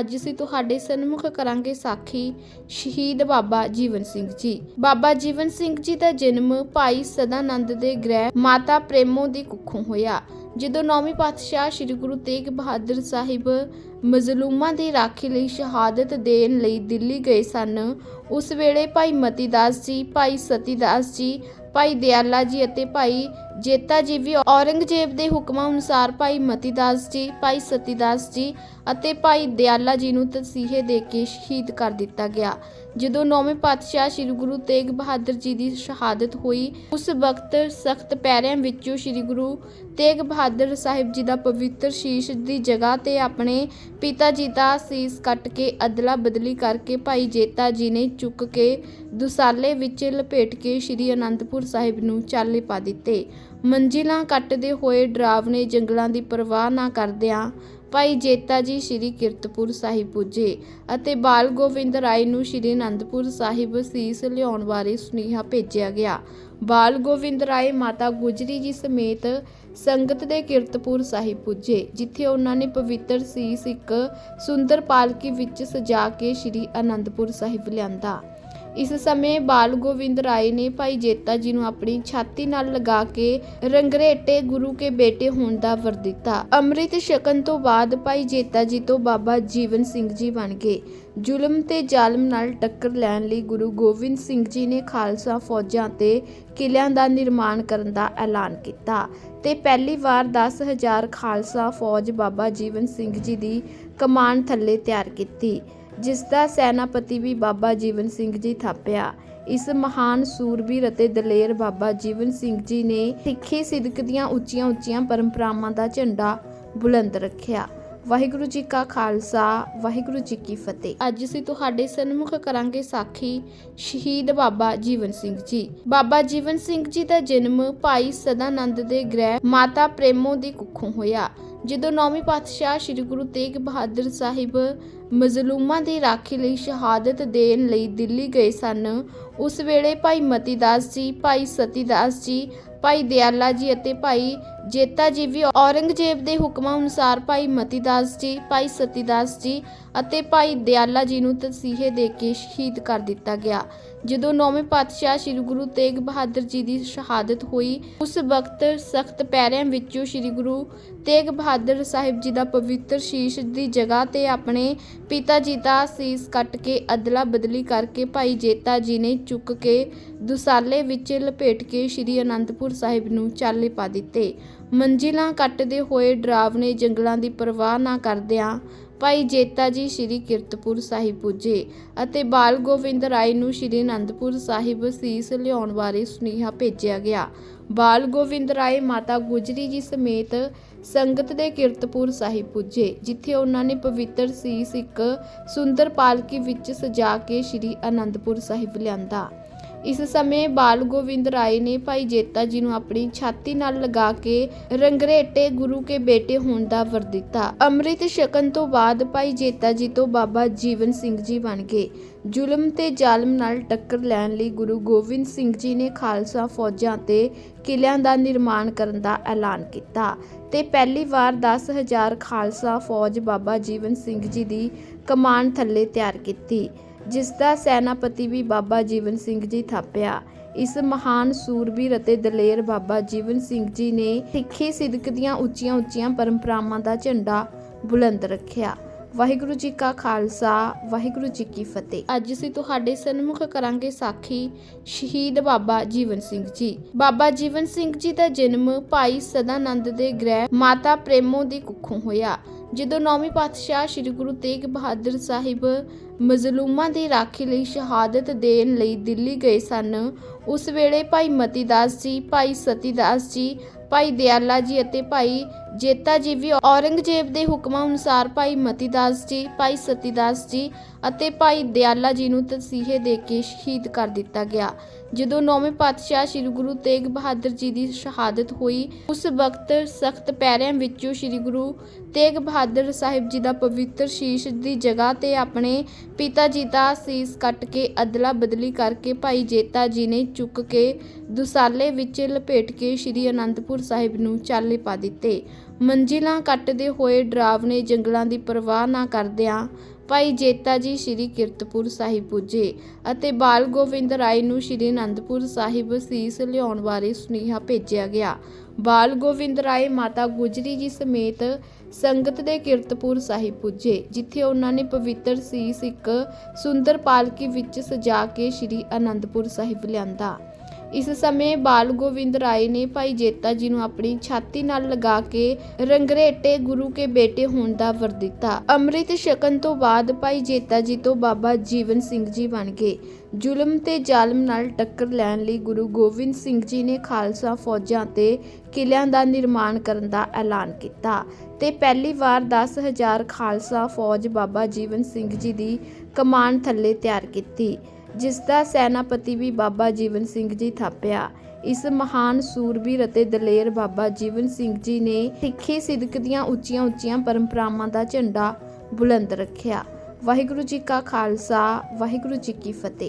ਅੱਜ ਅਸੀਂ ਤੁਹਾਡੇ ਸਨਮੁਖ ਕਰਾਂਗੇ ਸਾਖੀ ਸ਼ਹੀਦ ਬਾਬਾ ਜੀਵਨ ਸਿੰਘ ਜੀ। ਬਾਬਾ ਜੀਵਨ ਸਿੰਘ ਜੀ ਦਾ ਜਨਮ ਭਾਈ ਸਦਾਨੰਦ ਦੇ ਗ੍ਰਹਿ ਮਾਤਾ ਪ੍ਰੇਮੋ ਦੀ ਕੁੱਖੋਂ ਹੋਇਆ, ਜਦੋਂ ਨੌਵੀਂ ਪਾਤਸ਼ਾਹ ਸ੍ਰੀ ਗੁਰੂ ਤੇਗ ਬਹਾਦਰ ਸਾਹਿਬ ਮਜ਼ਲੂਮਾਂ ਦੀ ਰਾਖੀ ਲਈ ਸ਼ਹਾਦਤ ਦੇਣ ਲਈ ਦਿੱਲੀ ਗਏ ਸਨ। ਉਸ ਵੇਲੇ ਭਾਈ ਮਤੀਦਾਸ ਜੀ, ਭਾਈ ਸਤੀਦਾਸ ਜੀ, ਭਾਈ ਦਿਆਲਾ ਜੀ ਅਤੇ ਭਾਈ ਜੇਤਾ ਜੀ ਵੀ ਔਰੰਗਜ਼ੇਬ ਦੇ ਹੁਕਮਾਂ ਅਨੁਸਾਰ ਭਾਈ ਮਤੀਦਾਸ ਜੀ, ਭਾਈ ਸਤੀਦਾਸ ਜੀ ਅਤੇ ਭਾਈ ਦਿਆਲਾ ਜੀ ਨੂੰ ਤਸੀਹੇ ਦੇ ਕੇ ਸ਼ਹੀਦ ਕਰ ਦਿੱਤਾ ਗਿਆ। ਜਦੋਂ ਨੌਵੇਂ ਪਾਤਸ਼ਾਹ ਸ੍ਰੀ ਗੁਰੂ ਤੇਗ ਬਹਾਦਰ ਜੀ ਦੀ ਸ਼ਹਾਦਤ ਹੋਈ, ਉਸ ਵਕਤ ਸਖਤ ਪੈਰਿਆਂ ਵਿੱਚੋਂ ਸ੍ਰੀ ਗੁਰੂ ਤੇਗ ਬਹਾਦਰ ਸਾਹਿਬ ਜੀ ਦਾ ਪਵਿੱਤਰ ਸ਼ੀਸ਼ ਦੀ ਜਗ੍ਹਾ ਤੇ ਆਪਣੇ ਪਿਤਾ ਜੀ ਦਾ ਸੀਸ ਕੱਟ ਕੇ ਅਦਲਾ ਬਦਲੀ ਕਰਕੇ ਭਾਈ ਜੇਤਾ ਜੀ ਨੇ ਚੁੱਕ ਕੇ ਦੁਸਾਲੇ ਵਿੱਚ ਲਪੇਟ ਕੇ ਸ੍ਰੀ ਅਨੰਦਪੁਰ ਸਾਹਿਬ ਨੂੰ ਚਾਲੇ ਪਾ ਦਿੱਤੇ। ਮੰਜ਼ਿਲਾਂ ਕੱਟਦੇ ਹੋਏ ਡਰਾਵਨੇ ਜੰਗਲਾਂ ਦੀ ਪਰਵਾਹ ਨਾ ਕਰਦਿਆਂ ਭਾਈ ਜੇਤਾ ਜੀ ਸ੍ਰੀ ਕੀਰਤਪੁਰ ਸਾਹਿਬ ਪੁੱਜੇ ਅਤੇ ਬਾਲ ਗੋਬਿੰਦ ਰਾਏ ਨੂੰ ਸ੍ਰੀ ਅਨੰਦਪੁਰ ਸਾਹਿਬ ਸੀਸ ਲਿਆਉਣ ਬਾਰੇ ਸੁਨੇਹਾ ਭੇਜਿਆ ਗਿਆ। ਬਾਲ ਗੋਬਿੰਦ ਰਾਏ ਮਾਤਾ ਗੁਜਰੀ ਜੀ ਸਮੇਤ ਸੰਗਤ ਦੇ ਕੀਰਤਪੁਰ ਸਾਹਿਬ ਪੁੱਜੇ, ਜਿੱਥੇ ਉਹਨਾਂ ਨੇ ਪਵਿੱਤਰ ਸੀਸ ਇੱਕ ਸੁੰਦਰ ਪਾਲਕੀ ਵਿੱਚ ਸਜਾ ਕੇ ਸ੍ਰੀ ਅਨੰਦਪੁਰ ਸਾਹਿਬ ਲਿਆਂਦਾ। ਇਸ ਸਮੇਂ ਬਾਲ ਗੋਬਿੰਦ ਰਾਏ ਨੇ ਭਾਈ ਜੇਤਾ ਜੀ ਨੂੰ ਆਪਣੀ ਛਾਤੀ ਨਾਲ ਲਗਾ ਕੇ ਰੰਗਰੇਟੇ ਗੁਰੂ ਕੇ ਬੇਟੇ ਹੋਣ ਦਾ ਵਰ ਦਿੱਤਾ। ਅੰਮ੍ਰਿਤ ਛਕਣ ਤੋਂ ਬਾਅਦ ਭਾਈ ਜੇਤਾ ਜੀ ਤੋਂ ਬਾਬਾ ਜੀਵਨ ਸਿੰਘ ਜੀ ਬਣ ਗਏ। ਜ਼ੁਲਮ ਤੇ ਜ਼ਾਲਮ ਨਾਲ ਟੱਕਰ ਲੈਣ ਲਈ ਗੁਰੂ ਗੋਬਿੰਦ ਸਿੰਘ ਜੀ ਨੇ ਖਾਲਸਾ ਫੌਜਾਂ ਤੇ ਕਿਲਿਆਂ ਦਾ ਨਿਰਮਾਣ ਕਰਨ ਦਾ ਐਲਾਨ ਕੀਤਾ ਤੇ ਪਹਿਲੀ ਵਾਰ 10000 ਖਾਲਸਾ ਫੌਜ ਬਾਬਾ ਜੀਵਨ ਸਿੰਘ ਜੀ ਦੀ ਕਮਾਨ ਥੱਲੇ ਤਿਆਰ ਕੀਤੀ। ਜਿਸ ਦਾ ਸੈਨਾਪਤੀ ਵੀ ਬਾਬਾ ਜੀਵਨ ਸਿੰਘ ਜੀ ਥਾਪਿਆ। ਇਸ ਮਹਾਨ ਸੂਰਬੀਰ ਅਤੇ ਦਲੇਰ ਬਾਬਾ ਜੀਵਨ ਸਿੰਘ ਜੀ ਨੇ ਸਿੱਖੀ ਸਿਦਕ ਦੀਆਂ ਉੱਚੀਆਂ ਉੱਚੀਆਂ ਪਰੰਪਰਾਵਾਂ ਦਾ ਝੰਡਾ ਬੁਲੰਦ ਰੱਖਿਆ। ਵਾਹਿਗੁਰੂ ਜੀ ਕਾ ਖਾਲਸਾ, ਵਾਹਿਗੁਰੂ ਜੀ ਕੀ ਫਤਿਹ। ਅੱਜ ਅਸੀਂ ਤੁਹਾਡੇ ਸਨਮੁਖ ਕਰਾਂਗੇ ਸਾਖੀ ਸ਼ਹੀਦ ਬਾਬਾ ਜੀਵਨ ਸਿੰਘ ਜੀ। ਬਾਬਾ ਜੀਵਨ ਸਿੰਘ ਜੀ ਦਾ ਜਨਮ ਭਾਈ ਸਦਾਨੰਦ ਦੇ ਗ੍ਰਹਿ ਮਾਤਾ ਪ੍ਰੇਮੋ ਦੀ ਕੁੱਖੋਂ ਹੋਇਆ। ਜਦੋਂ ਨੌਵੀਂ ਪਾਤਸ਼ਾਹ ਸ੍ਰੀ ਗੁਰੂ ਤੇਗ ਬਹਾਦਰ ਸਾਹਿਬ ਮਜ਼ਲੂਮਾਂ ਦੀ ਰਾਖੀ ਲਈ ਸ਼ਹਾਦਤ ਦੇਣ ਲਈ ਦਿੱਲੀ ਗਏ ਸਨ। ਉਸ ਵੇਲੇ ਭਾਈ ਮਤੀ ਦਾਸ ਜੀ, ਭਾਈ ਸਤੀ ਦਾਸ ਜੀ, ਭਾਈ ਦਿਆਲਾ ਜੀ ਅਤੇ ਭਾਈ ਜੇਤਾ ਜੀ ਵੀ ਔਰੰਗਜ਼ੇਬ ਦੇ ਹੁਕਮਾਂ ਅਨੁਸਾਰ ਭਾਈ ਮਤੀਦਾਸ ਜੀ, ਭਾਈ ਸਤੀਦਾਸ ਜੀ ਅਤੇ ਭਾਈ ਦਿਆਲਾ ਜੀ ਨੂੰ ਤਸੀਹੇ ਦੇ ਕੇ ਸ਼ਹੀਦ ਕਰ ਦਿੱਤਾ ਗਿਆ। ਜਦੋਂ ਨੌਵੇਂ ਪਾਤਸ਼ਾਹ ਸ੍ਰੀ ਗੁਰੂ ਤੇਗ ਬਹਾਦਰ ਜੀ ਦੀ ਸ਼ਹਾਦਤ ਹੋਈ, ਉਸ ਵਕਤ ਸਖਤ ਪੈਰਿਆਂ ਵਿੱਚੋਂ ਸ੍ਰੀ ਗੁਰੂ ਤੇਗ ਬਹਾਦਰ ਸਾਹਿਬ ਜੀ ਦਾ ਪਵਿੱਤਰ ਸ਼ੀਸ਼ ਦੀ ਜਗ੍ਹਾ ਤੇ ਆਪਣੇ ਪਿਤਾ ਜੀ ਦਾ ਸੀਸ ਕੱਟ ਕੇ ਅਦਲਾ ਬਦਲੀ ਕਰਕੇ ਭਾਈ ਜੇਤਾ ਜੀ ਨੇ ਚੁੱਕ ਕੇ ਦੁਸਾਲੇ ਵਿੱਚ ਲਪੇਟ ਕੇ ਸ੍ਰੀ ਅਨੰਦਪੁਰ ਸਾਹਿਬ ਨੂੰ ਚਾਲੇ ਪਾ ਦਿੱਤੇ। ਮੰਜ਼ਿਲਾਂ ਕੱਟਦੇ ਹੋਏ ਡਰਾਵਨੇ ਜੰਗਲਾਂ ਦੀ ਪਰਵਾਹ ਨਾ ਕਰਦਿਆਂ ਭਾਈ ਜੇਤਾ ਜੀ ਸ੍ਰੀ ਕੀਰਤਪੁਰ ਸਾਹਿਬ ਪੁੱਜੇ ਅਤੇ ਬਾਲ ਗੋਬਿੰਦ ਰਾਏ ਨੂੰ ਸ੍ਰੀ ਅਨੰਦਪੁਰ ਸਾਹਿਬ ਸੀਸ ਲਿਆਉਣ ਬਾਰੇ ਸੁਨੇਹਾ ਭੇਜਿਆ ਗਿਆ। ਬਾਲ ਗੋਬਿੰਦ ਰਾਏ ਮਾਤਾ ਗੁਜਰੀ ਜੀ ਸਮੇਤ ਸੰਗਤ ਦੇ ਕੀਰਤਪੁਰ ਸਾਹਿਬ ਪੁੱਜੇ, ਜਿੱਥੇ ਉਹਨਾਂ ਨੇ ਪਵਿੱਤਰ ਸੀਸ ਇੱਕ ਸੁੰਦਰ ਪਾਲਕੀ ਵਿੱਚ ਸਜਾ ਕੇ ਸ੍ਰੀ ਅਨੰਦਪੁਰ ਸਾਹਿਬ ਲਿਆਂਦਾ। ਇਸ ਸਮੇਂ ਬਾਲ ਗੋਬਿੰਦ ਰਾਏ ਨੇ ਭਾਈ ਜੇਤਾ ਜੀ ਨੂੰ ਆਪਣੀ ਛਾਤੀ ਨਾਲ ਲਗਾ ਕੇ ਰੰਗਰੇਟੇ ਗੁਰੂ ਕੇ ਬੇਟੇ ਹੋਣ ਦਾ ਵਰ ਦਿੱਤਾ। ਅੰਮ੍ਰਿਤ ਛਕਣ ਤੋਂ ਬਾਅਦ ਭਾਈ ਜੇਤਾ ਜੀ ਤੋਂ ਬਾਬਾ ਜੀਵਨ ਸਿੰਘ ਜੀ ਬਣ ਗਏ। ਜ਼ੁਲਮ ਤੇ ਜ਼ਾਲਮ ਨਾਲ ਟੱਕਰ ਲੈਣ ਲਈ ਗੁਰੂ ਗੋਬਿੰਦ ਸਿੰਘ ਜੀ ਨੇ ਖਾਲਸਾ ਫੌਜਾਂ ਤੇ ਕਿਲਿਆਂ ਦਾ ਨਿਰਮਾਣ ਕਰਨ ਦਾ ਐਲਾਨ ਕੀਤਾ ਤੇ ਪਹਿਲੀ ਵਾਰ 10000 ਖਾਲਸਾ ਫੌਜ ਬਾਬਾ ਜੀਵਨ ਸਿੰਘ ਜੀ ਦੀ ਕਮਾਨ ਥੱਲੇ ਤਿਆਰ ਕੀਤੀ। ਜਿਸ ਦਾ ਸੈਨਾਪਤੀ ਵੀ ਬਾਬਾ ਜੀਵਨ ਸਿੰਘ ਜੀ ਥਾਪਿਆ। ਇਸ ਮਹਾਨ ਸੂਰਬੀਰ ਅਤੇ ਦਲੇਰ ਬਾਬਾ ਜੀਵਨ ਸਿੰਘ ਜੀ ਨੇ ਸਿੱਖੀ ਸਿਦਕ ਦੀਆਂ ਉੱਚੀਆਂ ਉੱਚੀਆਂ ਪਰੰਪਰਾਵਾਂ ਦਾ ਝੰਡਾ ਬੁਲੰਦ ਰੱਖਿਆ। ਵਾਹਿਗੁਰੂ ਜੀ ਕਾ ਖਾਲਸਾ, ਵਾਹਿਗੁਰੂ ਜੀ ਕੀ ਫਤਿਹ। ਅੱਜ ਅਸੀਂ ਤੁਹਾਡੇ ਸਨਮੁਖ ਕਰਾਂਗੇ ਸਾਖੀ ਸ਼ਹੀਦ ਬਾਬਾ ਜੀਵਨ ਸਿੰਘ ਜੀ। ਬਾਬਾ ਜੀਵਨ ਸਿੰਘ ਜੀ ਦਾ ਜਨਮ ਭਾਈ ਸਦਾਨੰਦ ਦੇ ਗ੍ਰਹਿ ਮਾਤਾ ਪ੍ਰੇਮੋ ਦੀ ਕੁੱਖੋਂ ਹੋਇਆ। ਜਦੋਂ ਨੌਵੀਂ ਪਾਤਸ਼ਾਹ ਸ੍ਰੀ ਗੁਰੂ ਤੇਗ ਬਹਾਦਰ ਸਾਹਿਬ ਮਜ਼ਲੂਮਾਂ ਦੀ ਰਾਖੀ ਲਈ ਸ਼ਹਾਦਤ ਦੇਣ ਲਈ ਦਿੱਲੀ ਗਏ ਸਨ। ਉਸ ਵੇਲੇ ਭਾਈ ਮਤੀਦਾਸ ਜੀ, ਭਾਈ ਸਤੀਦਾਸ ਜੀ, ਭਾਈ ਦਿਆਲਾ ਜੀ ਅਤੇ ਭਾਈ ਜੇਤਾ ਜੀ ਵੀ ਔਰੰਗਜ਼ੇਬ ਦੇ ਹੁਕਮਾਂ ਅਨੁਸਾਰ ਭਾਈ ਮਤੀਦਾਸ ਜੀ, ਭਾਈ ਸਤੀਦਾਸ ਜੀ ਅਤੇ ਭਾਈ ਦਿਆਲਾ ਜੀ ਨੂੰ ਤਸੀਹੇ ਦੇ ਕੇ ਸ਼ਹੀਦ ਕਰ ਦਿੱਤਾ ਗਿਆ। ਜਦੋਂ ਨੌਵੇਂ ਪਾਤਸ਼ਾਹ ਸ੍ਰੀ ਗੁਰੂ ਤੇਗ ਬਹਾਦਰ ਜੀ ਦੀ ਸ਼ਹਾਦਤ ਹੋਈ, ਉਸ ਵਕਤ ਸਖਤ ਪੈਰਿਆਂ ਵਿੱਚੋਂ ਸ੍ਰੀ ਗੁਰੂ ਤੇਗ ਬਹਾਦਰ ਸਾਹਿਬ ਜੀ ਦਾ ਪਵਿੱਤਰ ਸ਼ੀਸ਼ ਦੀ ਜਗ੍ਹਾ ਤੇ ਆਪਣੇ ਪਿਤਾ ਜੀ ਦਾ ਸੀਸ ਕੱਟ ਕੇ ਅਦਲਾ ਬਦਲੀ ਕਰਕੇ ਭਾਈ ਜੇਤਾ ਜੀ ਨੇ ਚੁੱਕ ਕੇ ਦੁਸਾਲੇ ਵਿੱਚ ਲਪੇਟ ਕੇ ਸ੍ਰੀ ਅਨੰਦਪੁਰ ਸਾਹਿਬ ਨੂੰ ਚਾਲੇ ਪਾ ਦਿੱਤੇ। ਮੰਜ਼ਿਲਾਂ ਕੱਟਦੇ ਹੋਏ ਡਰਾਵ ਨੇ ਜੰਗਲਾਂ ਦੀ ਪਰਵਾਹ ਨਾ ਕਰਦਿਆਂ ਭਾਈ ਜੇਤਾ ਜੀ ਸ੍ਰੀ ਕੀਰਤਪੁਰ ਸਾਹਿਬ ਪੁੱਜੇ ਅਤੇ ਬਾਲ ਗੋਬਿੰਦ ਰਾਏ ਨੂੰ ਸ੍ਰੀ ਅਨੰਦਪੁਰ ਸਾਹਿਬ ਸੀਸ ਲਿਆਉਣ ਬਾਰੇ ਸੁਨੇਹਾ ਭੇਜਿਆ ਗਿਆ। ਬਾਲ ਗੋਬਿੰਦ ਰਾਏ ਮਾਤਾ ਗੁਜਰੀ ਜੀ ਸਮੇਤ ਸੰਗਤ ਦੇ ਕੀਰਤਪੁਰ ਸਾਹਿਬ ਪੁੱਜੇ, ਜਿੱਥੇ ਉਹਨਾਂ ਨੇ ਪਵਿੱਤਰ ਸੀਸ ਇੱਕ ਸੁੰਦਰ ਪਾਲਕੀ ਵਿੱਚ ਸਜਾ ਕੇ ਸ੍ਰੀ ਅਨੰਦਪੁਰ ਸਾਹਿਬ ਲਿਆਂਦਾ। ਇਸ ਸਮੇਂ ਬਾਲ ਗੋਬਿੰਦ ਰਾਏ ਨੇ ਭਾਈ ਜੇਤਾ ਜੀ ਨੂੰ ਆਪਣੀ ਛਾਤੀ ਨਾਲ ਲਗਾ ਕੇ ਰੰਗਰੇਟੇ ਗੁਰੂ ਕੇ ਬੇਟੇ ਹੋਣ ਦਾ ਵਰ ਦਿੱਤਾ। ਅੰਮ੍ਰਿਤ ਛਕਣ ਤੋਂ ਬਾਅਦ ਭਾਈ ਜੇਤਾ ਜੀ ਤੋਂ ਬਾਬਾ ਜੀਵਨ ਸਿੰਘ ਜੀ ਬਣ ਗਏ। ਜ਼ੁਲਮ ਤੇ ਜ਼ਾਲਮ ਨਾਲ ਟੱਕਰ ਲੈਣ ਲਈ ਗੁਰੂ ਗੋਬਿੰਦ ਸਿੰਘ ਜੀ ਨੇ ਖਾਲਸਾ ਫੌਜਾਂ ਤੇ ਕਿਲਿਆਂ ਦਾ ਨਿਰਮਾਣ ਕਰਨ ਦਾ ਐਲਾਨ ਕੀਤਾ ਤੇ ਪਹਿਲੀ ਵਾਰ 10000 ਖਾਲਸਾ ਫੌਜ ਬਾਬਾ ਜੀਵਨ ਸਿੰਘ ਜੀ ਦੀ ਕਮਾਨ ਥੱਲੇ ਤਿਆਰ ਕੀਤੀ। ਜਿਸ ਦਾ ਸੈਨਾਪਤੀ ਵੀ ਬਾਬਾ ਜੀਵਨ ਸਿੰਘ ਜੀ ਥਾਪਿਆ। ਇਸ ਮਹਾਨ ਸੂਰਬੀਰ ਅਤੇ ਦਲੇਰ ਬਾਬਾ ਜੀਵਨ ਸਿੰਘ ਜੀ ਨੇ ਸਿੱਖੀ ਸਿਦਕ ਦੀਆਂ ਉੱਚੀਆਂ ਉੱਚੀਆਂ ਪਰੰਪਰਾਵਾਂ ਦਾ ਝੰਡਾ ਬੁਲੰਦ ਰੱਖਿਆ। ਵਾਹਿਗੁਰੂ ਜੀ ਕਾ ਖਾਲਸਾ, ਵਾਹਿਗੁਰੂ ਜੀ ਕੀ ਫਤਿਹ।